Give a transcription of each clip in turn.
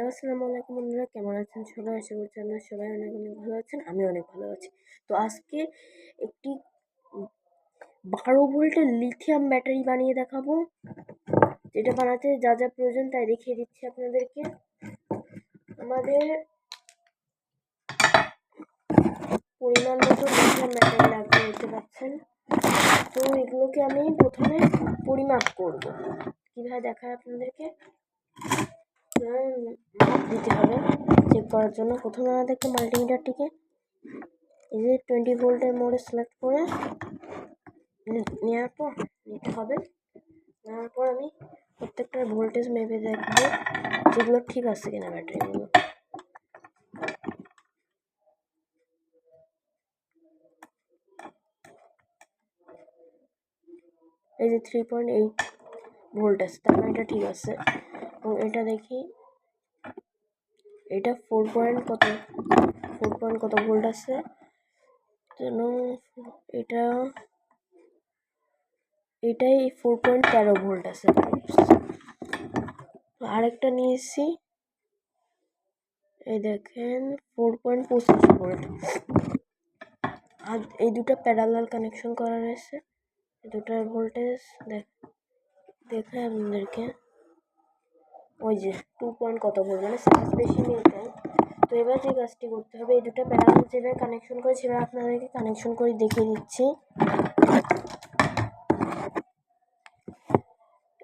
Hello, আসসালামু আলাইকুম বন্ধুরা। কেমন আছেন সবাই? আশা করছি আপনারা সবাই অনেক অনেক ভালো আছেন। আমি অনেক ভালো আছি। তো আজকে একটি বারো ভোল্টের লিথিয়াম ব্যাটারি বানিয়ে দেখাবো। যেটা বানাতে যা যা প্রয়োজন তাই দেখিয়ে দিচ্ছি আপনাদেরকে। আমাদের পরিমাণ মতো লিথিয়াম ব্যাটারি লাগবে, দেখতে পাচ্ছেন? তো এগুলোকে আমি প্রথমে পরিমাপ করব। কীভাবে দেখায় আপনাদেরকে? মাপ দিতে হবে চেক করার জন্য। প্রথমে আমাদেরকে মাল্টিমিটারটিকে এই যে টোয়েন্টি ভোল্টের মোড়ে সিলেক্ট করে নেওয়ার পর নিতে হবে। নেওয়ার পর আমি প্রত্যেকটার ভোল্টেজ মেপে দেখব যেগুলো ঠিক আছে কিনা ব্যাটারিগুলো এই যে থ্রি পয়েন্ট এইট ভোল্ট আছে তার মানে এটা ঠিক আছে। এটা দেখি। এটা ফোর পয়েন্ট কত? ফোর পয়েন্ট কত ভোল্ট আছে? যেন এটা, এটাই ফোর পয়েন্ট তেরো ভোল্ট আছে আরেকটা নিয়েছি। এই দেখেন ফোর পয়েন্ট পঁচিশ ভোল্ট আর এই দুটো প্যারালাল কানেকশন করা রয়েছে, দুটার ভোল্টেজ দেখ দেখে আপনাদেরকে। ওই যে টু পয়েন্ট কত ভোল্ট মানে সার্চ বেশি নেই তাই। তো এবার যে কাজটি করতে হবে, এই দুটো প্যারালাল যেভাবে কানেকশন করে সেভাবে আপনাদেরকে কানেকশন করে দেখিয়ে দিচ্ছি।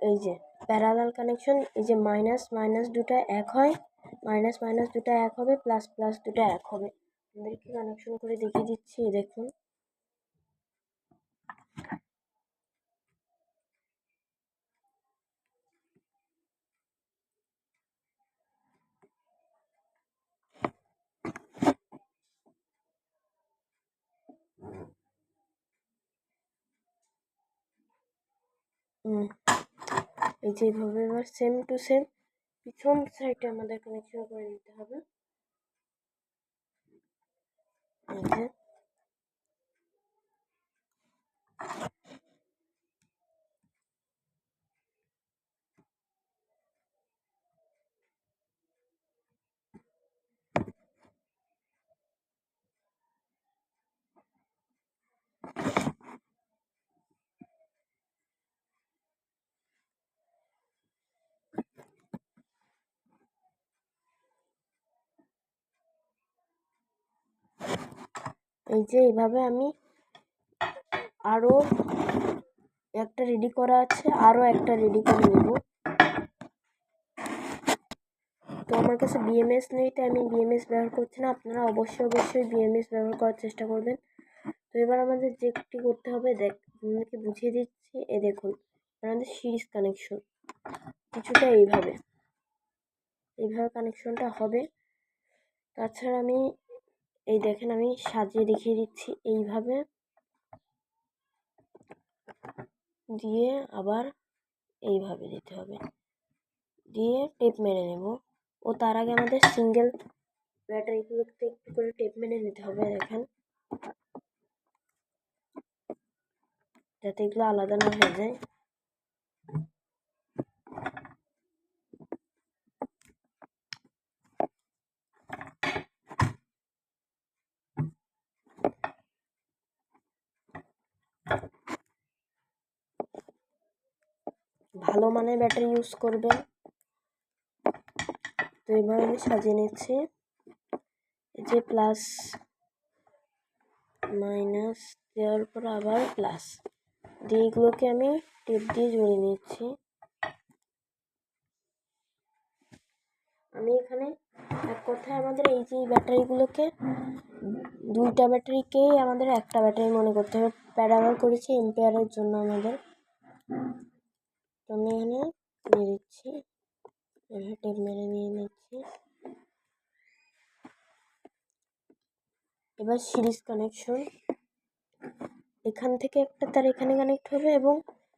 এই যে প্যারালাল কানেকশন এই যে মাইনাস মাইনাস দুটা এক হয় মাইনাস মাইনাস দুটা এক হবে প্লাস প্লাস দুটা এক হবে। আপনাদেরকে কানেকশন করে দেখিয়ে দিচ্ছি, দেখুন। এই যে এবার সেম টু সেম পিছন সাইডে আমাদের কানেকশন করে নিতে হবে। যে এই যে এইভাবে আমি আরও একটা রেডি করা আছে আরও একটা রেডি করে নেব। তো আমার কাছে বিএমএস নেই, তাই আমি বিএমএস ব্যবহার করছি না। আপনারা অবশ্যই অবশ্যই বিএমএস ব্যবহার করার চেষ্টা করবেন। তো এবার আমাদের যেটি করতে হবে, দেখ, আপনাদেরকে বুঝিয়ে দিচ্ছি। এ দেখুন, আমাদের সিরিজ কানেকশন। কিছুটা এইভাবে। এইভাবে কানেকশনটা হবে। তাছাড়া আমি এই দেখেন আমি সাজিয়ে দেখিয়ে দিচ্ছি এইভাবে। দিয়ে আবার এইভাবে দিতে হবে। দিয়ে টেপ মেরে নেব। ও তার আগে আমাদের সিঙ্গেল ব্যাটারিগুলোতে একটু করে টেপ মেরে নিতে হবে, দেখেন। যাতে এগুলো আলাদা না হয়ে যায়। ভালো মানের ব্যাটারি ইউজ করবেন। তো এবার আমি সাজিয়ে নিচ্ছি। যে প্লাস মাইনাস দেওয়ার পর আবার প্লাস দিয়ে এগুলোকে আমি টেপ দিয়ে জড়িয়ে নিচ্ছি। আমি এখানে এক কথায় আমাদের এই যে ব্যাটারিগুলোকে, দুইটা ব্যাটারিকেই আমাদের একটা ব্যাটারি মনে করতে হবে। প্যারালাল করেছি এম্পেয়ারের জন্য আমাদের। তো আমি এখানে দিয়ে দিচ্ছি। টেপ মেরে নিয়ে নিচ্ছি এবার সিরিজ কানেকশন। এখান থেকে একটা তার এখানে কানেক্ট হবে এবং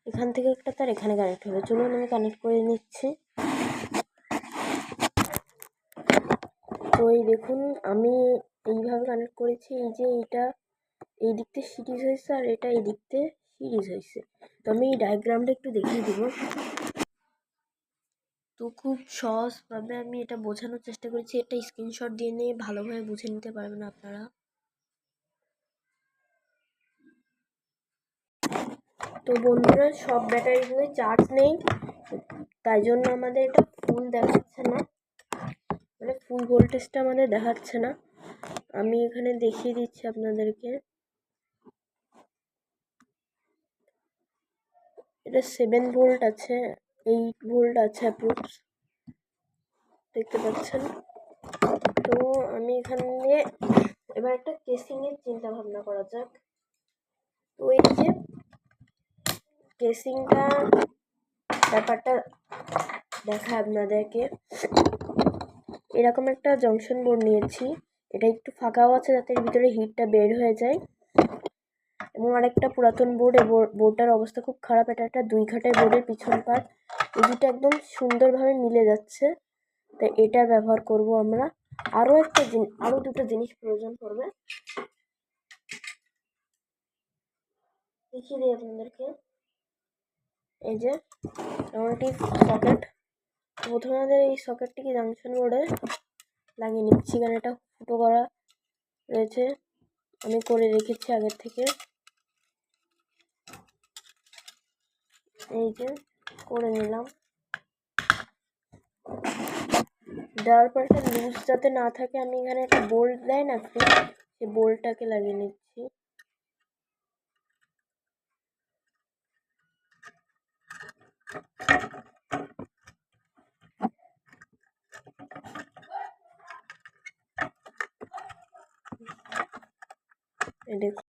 এখান থেকে একটা তার এখানে কানেক্ট হবে। চলুন আমি কানেক্ট করে নিচ্ছি। তো এই দেখুন, আমি এইভাবে কানেক্ট করেছি। এই যে এইটা, এই দিকতে সিরিজ হয়েছে আর এটা এই দিকতে সিরিজ হয়েছে তো আমি এই ডায়াগ্রামটা একটু দেখিয়ে দেবো। তো খুব সহজভাবে আমি এটা বোঝানোর চেষ্টা করেছি। এটা স্ক্রিনশট দিয়ে নিয়ে ভালোভাবে বুঝে নিতে পারবেন আপনারা। তো বন্ধুরা, সব ব্যাটারিগুলো চার্জ নেই। তাই জন্য আমাদের এটা ফুল দেখাচ্ছে না। মানে ফুল ভোল্টেজটা আমাদের দেখাচ্ছে না। আমি এখানে দেখিয়ে দিচ্ছি আপনাদেরকে। এটা সেভেন ভোল্ট আছে এইট ভোল্ট আছে অ্যাপ্রক্স দেখতে পাচ্ছেন? তো আমি এখানে এবার একটা কেসিংয়ের চিন্তা ভাবনা করা যাক। তো এই যে কেসিংটা ব্যাপারটা দেখা আপনাদেরকে। এরকম একটা জংশন বোর্ড নিয়েছি। এটা একটু ফাঁকাও আছে, যাতে ভিতরে হিটটা বের হয়ে যায়। এবং আরেকটা পুরাতন বোর্ড এই বোর্ডটার অবস্থা খুব খারাপ। এটা একটা দুই ঘাটের বোর্ডের পিছন পার্ট এই দুটো একদম সুন্দরভাবে মিলে যাচ্ছে। তাই এটা ব্যবহার করব আমরা। আরও একটা জিনিস আরও দুটো জিনিস প্রয়োজন পড়বে। দেখিয়ে দিই আপনাদেরকে। এই যে এমন একটি সকেট প্রথমে আমাদের এই সকেটটিকে জাংশন বোর্ডে লাগিয়ে নিচ্ছি, কারণ এটা ফুটো করা রয়েছে। আমি করে রেখেছি আগের থেকে। এই যে, করে নিলাম। দেওয়ার পর লুজ যাতে না থাকে, আমি এখানে একটা বোল্ট দেয় না ফ্রি সেই বোল্টটাকে লাগিয়ে নিচ্ছি। দেখুন।